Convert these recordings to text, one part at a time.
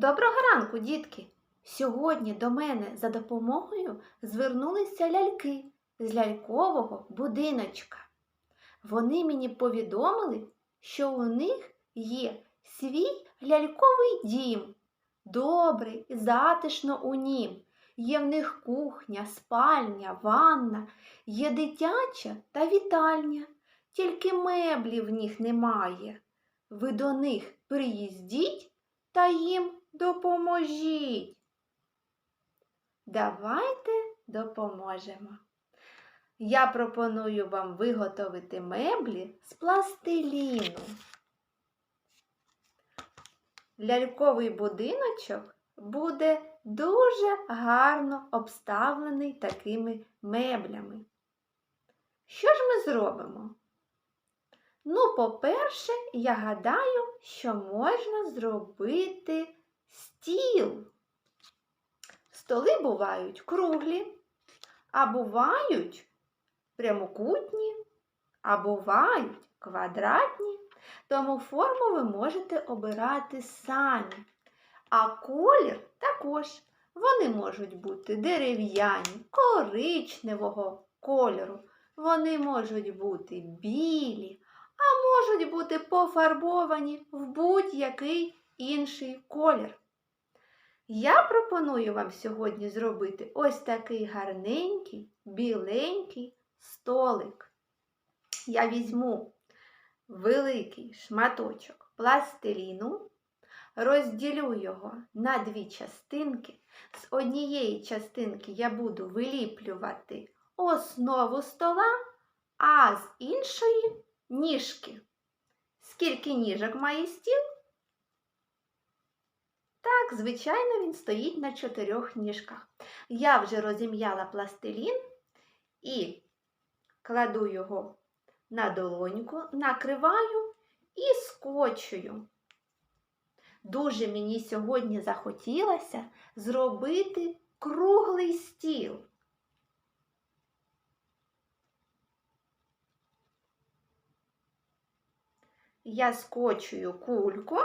Доброго ранку, дітки! Сьогодні до мене за допомогою звернулися ляльки з лялькового будиночка. Вони мені повідомили, що у них є свій ляльковий дім. Добрий затишно у нім. Є в них кухня, спальня, ванна, є дитяча та вітальня, тільки меблів в них немає. Ви до них приїздіть та їм допоможіть. Давайте допоможемо. Я пропоную вам виготовити меблі з пластиліну. Ляльковий будиночок буде дуже гарно обставлений такими меблями. Що ж ми зробимо? Ну, по-перше, я гадаю, що можна зробити стіл. Столи бувають круглі, а бувають прямокутні, а бувають квадратні, тому форму ви можете обирати самі. А колір також. Вони можуть бути дерев'яні, коричневого кольору. Вони можуть бути білі, а можуть бути пофарбовані в будь-який інший колір. Я пропоную вам сьогодні зробити ось такий гарненький, біленький столик. Я візьму великий шматочок пластиліну, розділю його на дві частинки. З однієї частинки я буду виліплювати основу стола, а з іншої ніжки. Скільки ніжок має стіл? Так, звичайно, він стоїть на чотирьох ніжках. Я вже розім'яла пластилін і кладу його на долоньку, накриваю і скочую. Дуже мені сьогодні захотілося зробити круглий стіл. Я скочую кульку,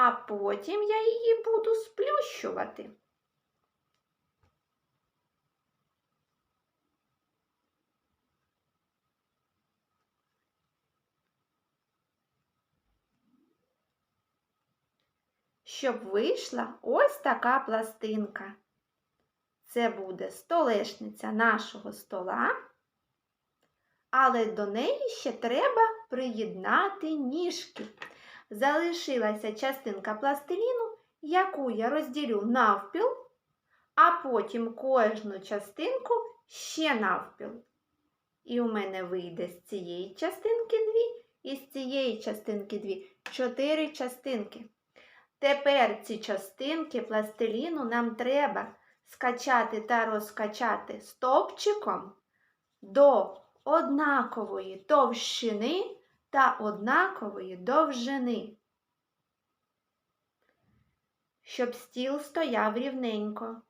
а потім я її буду сплющувати. Щоб вийшла ось така пластинка. Це буде столешниця нашого стола, але до неї ще треба приєднати ніжки. Залишилася частинка пластиліну, яку я розділю навпіл, а потім кожну частинку ще навпіл. І у мене вийде з цієї частинки дві, і з цієї частинки дві. Чотири частинки. Тепер ці частинки пластиліну нам треба скачати та розкачати стовпчиком до однакової товщини та однакової довжини, щоб стіл стояв рівненько.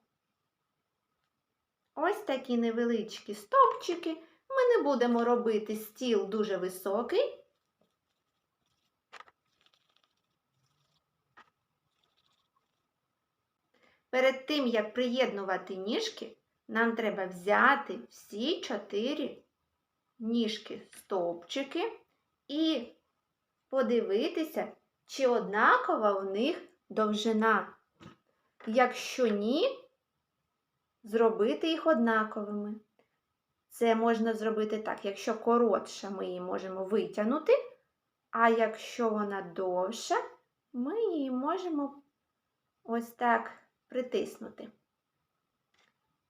Ось такі невеличкі стовпчики. Ми не будемо робити стіл дуже високий. Перед тим, як приєднувати ніжки, нам треба взяти всі чотири ніжки стовпчики і подивитися, чи однакова у них довжина. Якщо ні, зробити їх однаковими. Це можна зробити так, якщо коротша, ми її можемо витягнути, а якщо вона довша, ми її можемо ось так притиснути.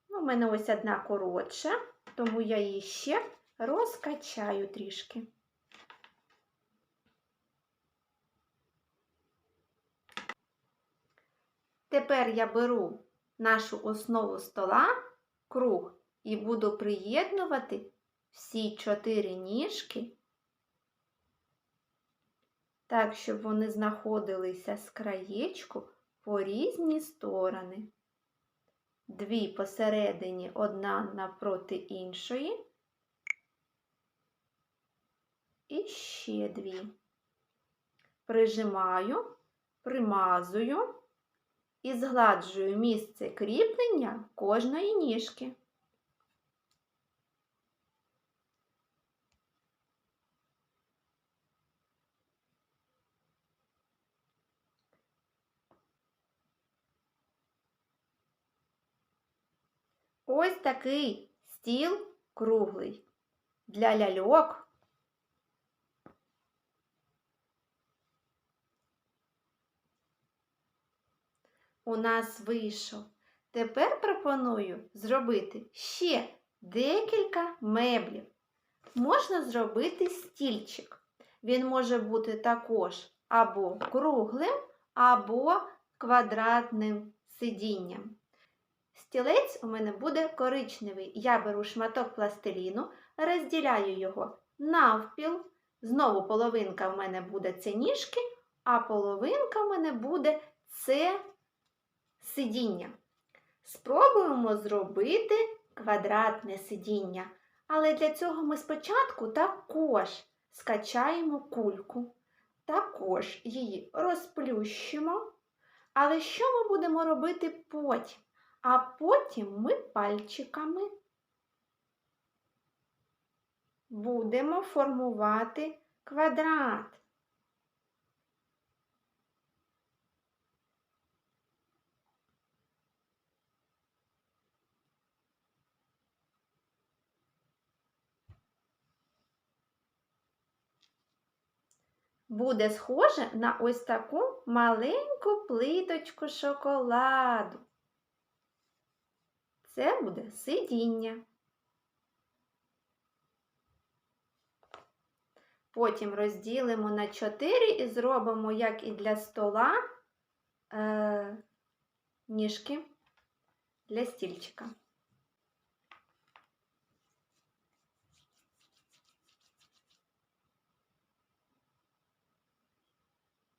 Ну, У мене ось одна коротша, тому я її ще розкачаю трішки. Тепер я беру нашу основу стола, круг, і буду приєднувати всі чотири ніжки, так, щоб вони знаходилися з краєчку по різні сторони. Дві посередині одна навпроти іншої. І ще дві. Прижимаю, примазую і згладжую місце кріплення кожної ніжки. Ось такий стіл круглий для ляльок. У нас вийшов. Тепер пропоную зробити ще декілька меблів. Можна зробити стільчик. Він може бути також або круглим, або квадратним сидінням. Стілець у мене буде коричневий. Я беру шматок пластиліну, розділяю його навпіл. Знову половинка в мене буде це ніжки, а половинка в мене буде це сидіння. Спробуємо зробити квадратне сидіння. Але для цього ми спочатку також скачаємо кульку, також її розплющимо. Але що ми будемо робити потім? А потім ми пальчиками будемо формувати квадрат. Буде схоже на ось таку маленьку плиточку шоколаду. Це буде сидіння. Потім розділимо на 4 і зробимо, як і для стола, е, ніжки для стільчика.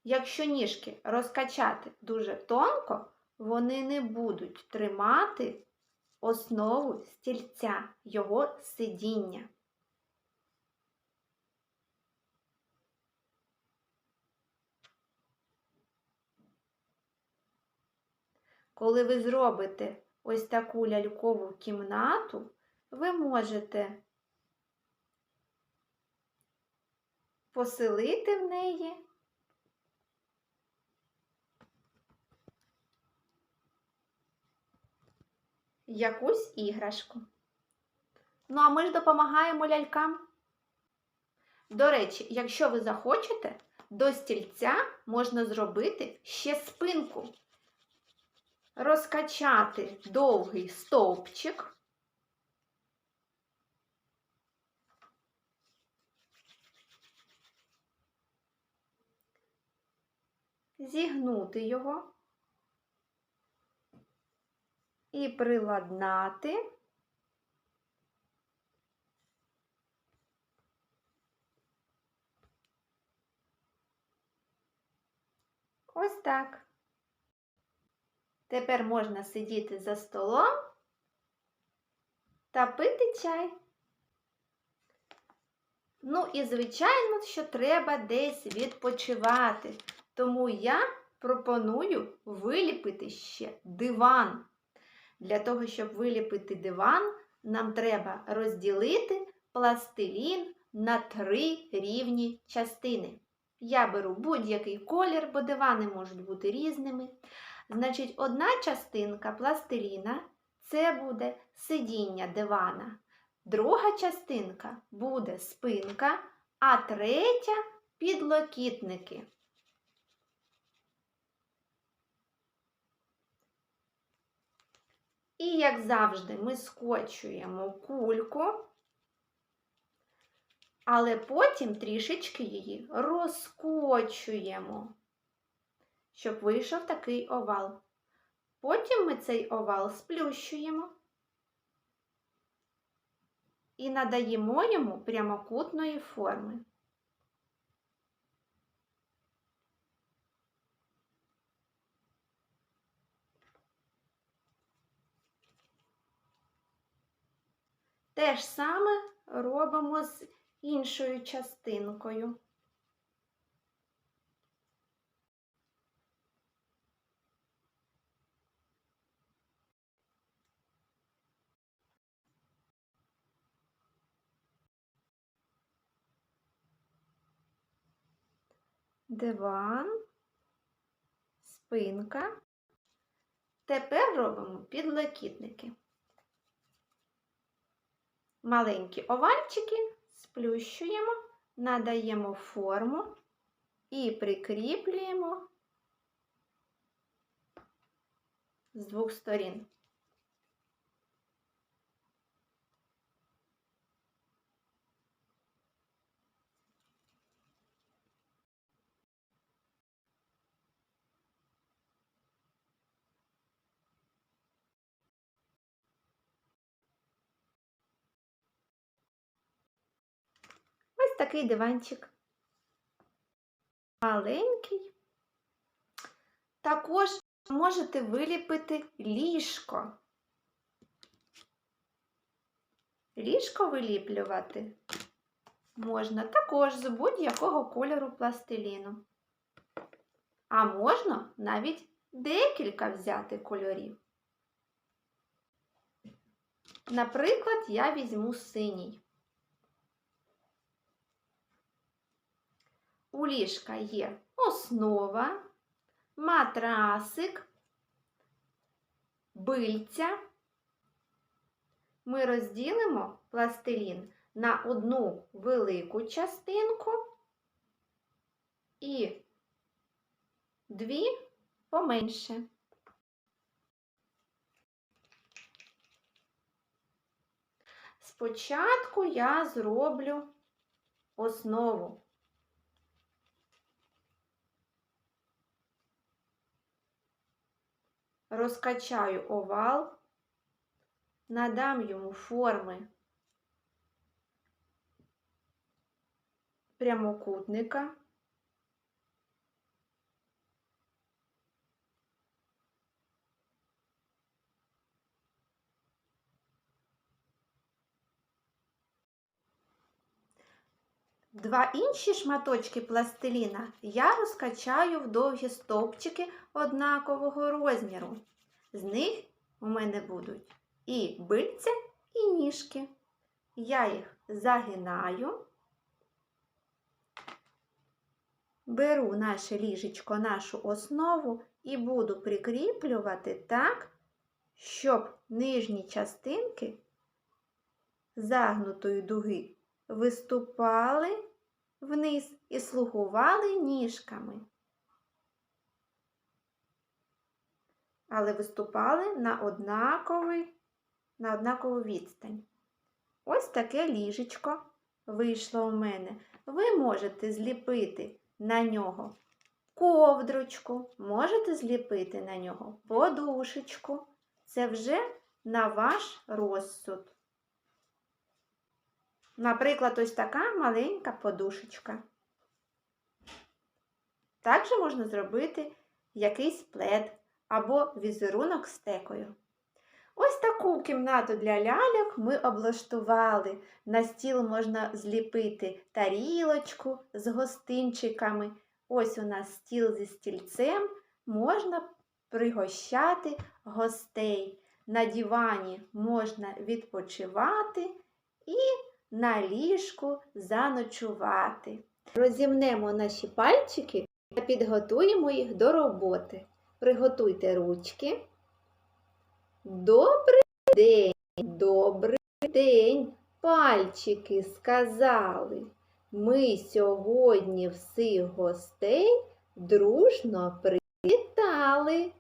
Якщо ніжки розкачати дуже тонко, вони не будуть тримати основу стільця, його сидіння. Коли ви зробите ось таку лялькову кімнату, ви можете поселити в неї якусь іграшку. Ну, а ми ж допомагаємо лялькам. До речі, якщо ви захочете, до стільця можна зробити ще спинку. Розкачати довгий стовпчик. Зігнути його і приладнати ось так. Тепер можна сидіти за столом та пити чай. Ну і, звичайно, що треба десь відпочивати. Тому я пропоную виліпити ще диван. Для того, щоб виліпити диван, нам треба розділити пластилін на три рівні частини. Я беру будь-який колір, бо дивани можуть бути різними. Значить, одна частинка пластиліна це буде сидіння дивана. Друга частинка буде спинка, а третя підлокітники. І, як завжди, ми скочуємо кульку, але потім трішечки її розкочуємо, щоб вийшов такий овал. Потім ми цей овал сплющуємо і надаємо йому прямокутної форми. Те ж саме робимо з іншою частинкою. Диван, спинка. Тепер робимо підлокітники. Маленькі овальчики сплющуємо, надаємо форму і прикріплюємо з двох сторін. Ось такий диванчик. Маленький. Також можете виліпити ліжко. Ліжко виліплювати можна також з будь-якого кольору пластиліну. А можна навіть декілька взяти кольорів. Наприклад, я візьму синій. У ліжка є основа, матрасик, бильця. Ми розділимо пластилін на одну велику частинку і дві поменше. Спочатку я зроблю основу. Розкачаю овал, надам йому форми прямокутника. Два інші шматочки пластиліна я розкачаю в довгі стовпчики однакового розміру. З них у мене будуть і бильця, і ніжки. Я їх загинаю, беру наше ліжечко, нашу основу і буду прикріплювати так, щоб нижні частинки загнутої дуги виступали вниз і слугували ніжками. Але виступали на однаковий, на однакову відстань. Ось таке ліжечко вийшло у мене. Ви можете зліпити на нього ковдрочку, можете зліпити на нього подушечку. Це вже на ваш розсуд. Наприклад, ось така маленька подушечка. Також можна зробити якийсь плед або візерунок з текою. Ось таку кімнату для ляльок ми облаштували. На стіл можна зліпити тарілочку з гостинчиками. Ось у нас стіл зі стільцем, можна пригощати гостей. На дивані можна відпочивати і на ліжку заночувати. Розімнемо наші пальчики та підготуємо їх до роботи. Приготуйте ручки. Добрий день, добрий день, пальчики сказали. Ми сьогодні всіх гостей дружно привітали.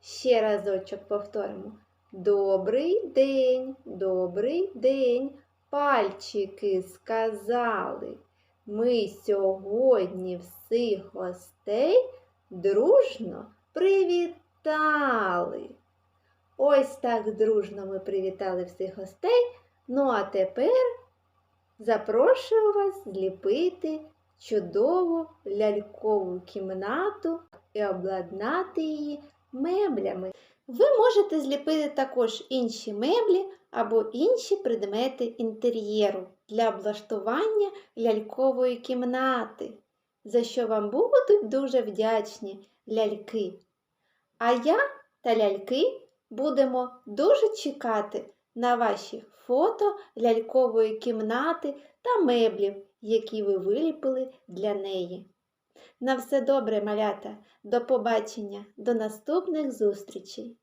Ще разочок повторимо. Добрий день, добрий день, пальчики сказали. Ми сьогодні всіх гостей дружно привітали. Ось так дружно ми привітали всіх гостей. Ну а тепер запрошую вас зліпити чудову лялькову кімнату і обладнати її меблями. Ви можете зліпити також інші меблі або інші предмети інтер'єру для облаштування лялькової кімнати, за що вам будуть дуже вдячні ляльки. А я та ляльки будемо дуже чекати на ваші фото лялькової кімнати та меблів, які ви виліпили для неї. На все добре, малята. До побачення, до наступних зустрічей!